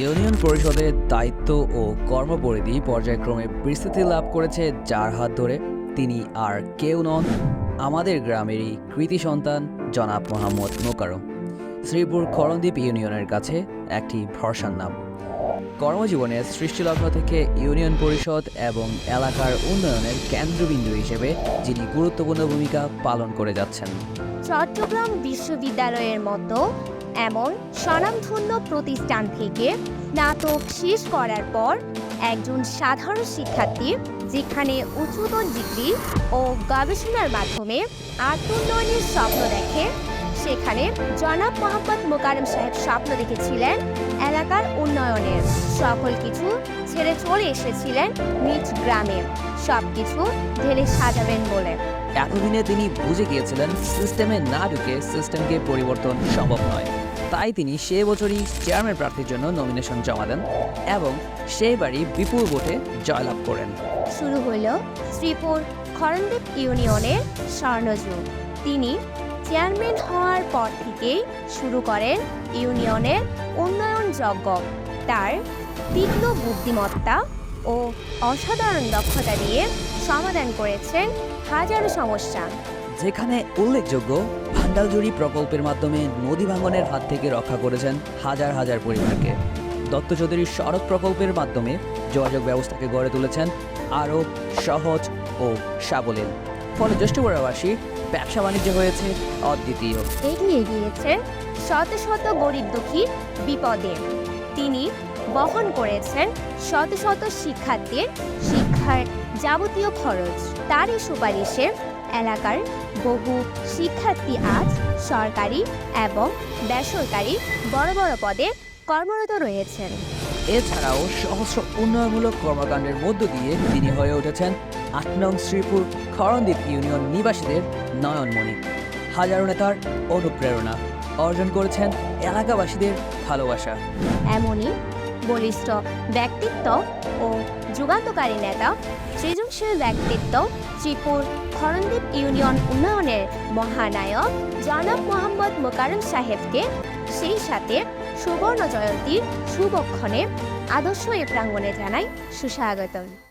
Union পরিষদের দায়িত্ব ও কর্মপরিধি পর্যায়ক্রমে বিস্তৃতি লাভ করেছে যার হাত ধরে তিনি আর কেউ নন আমাদের গ্রামেরই কৃতি সন্তান জনাব মোহাম্মদ মোকারম শ্রীপুর করণদ্বীপ ইউনিয়নের কাছে একটি ভরসার নাম। কর্মজীবনের সৃষ্টিলগ্ন থেকে ইউনিয়ন পরিষদ এবং এলাকার উন্নয়নের কেন্দ্রবিন্দু হিসেবে যিনি গুরুত্বপূর্ণ ভূমিকা পালন করে যাচ্ছেন। চট্টগ্রাম বিশ্ববিদ্যালয়ের মতো এমন স্বনামধন্য প্রতিষ্ঠান থেকে স্নাতক শেষ করার পর একজন সাধারণ শিক্ষার্থী যেখানে উচ্চতর ডিগ্রি ও গবেষণার মাধ্যমে আত্মোন্নয়নের স্বপ্ন দেখে, সেখানে জনাব মোহাম্মদ মোকারম সাহেব স্বপ্ন দেখেছিলেন এলাকার উন্নয়নের সকল কিছু ছেড়ে চলে এসেছিলেন নিজ গ্রামে। সব কিছু ঢেলে সাজাবেন বলে। এতদিনে তিনি বুঝে গিয়েছিলেন, সিস্টেমে না ঢুকে সিস্টেমকে পরিবর্তন সম্ভব নয়। তাই তিনি সে বছরই চেয়ারম্যান প্রার্থীর জন্য নমিনেশন জমা দেন এবং সেইবারই বিপুল ভোটে জয়লাভ করেন। শুরু হলো শ্রীপুর খরণদ্বীপ ইউনিয়নের স্বর্ণযুগ। তিনি চেয়ারম্যান হওয়ার পর থেকেই শুরু করেন ইউনিয়নের উন্নয়ন যজ্ঞ তার তীক্ষ্ণ বুদ্ধিমত্তা ও অসাধারণ দক্ষতা দিয়ে সমাধান করেছেন হাজারো সমস্যা। যেখানে উল্লেখযোগ্য ভান্ডালজুড়ি প্রকল্পের মাধ্যমে নদী ভাঙনের হাত থেকে রক্ষা করেছেন হাজার হাজার পরিবারকে। দত্ত চৌধুরীর সড়ক প্রকল্পের মাধ্যমে যোগাযোগ ব্যবস্থাকে গড়ে তুলেছেন আরও সহজ ও সাবলীল। ফলে জ্যেষ্ঠপুরাবাসী ব্যবসা বাণিজ্য হয়েছে অদ্বিতীয়। এগিয়ে গিয়েছেন শত শত গরিব দুঃখীর বিপদে। তিনি বহন করেছেন শত শত শিক্ষার্থীর শিক্ষার যাবতীয় খরচ। তারই সুপারিশে এলাকার বহু শিক্ষার্থী আজ সরকারি এবং বেসরকারি বড় বড় পদে কর্মরত রয়েছেন। এছাড়াও সহস্র উন্নয়নমূলক কর্মকাণ্ডের মধ্য দিয়ে তিনি হয়ে উঠেছেন আট নং শ্রীপুর খরণদ্বীপ ইউনিয়ন নিবাসীদের নয়নমণি। হাজারো নেতার অনুপ্রেরণা অর্জন করেছেন এলাকাবাসীদের ভালোবাসা। এমনই বলিষ্ঠ ব্যক্তিত্ব ও যুগান্তকারী নেতা, সৃজনশীল ব্যক্তিত্ব, শ্রীপুর খরণদ্বীপ ইউনিয়ন উন্নয়নের মহানায়ক জনাব মোহাম্মদ মোকারম সাহেবকে সেই সাথে সুবর্ণ জয়ন্তীর সুবক্ষণে আদর্শ এ প্রাঙ্গণে জানাই সুস্বাগতম।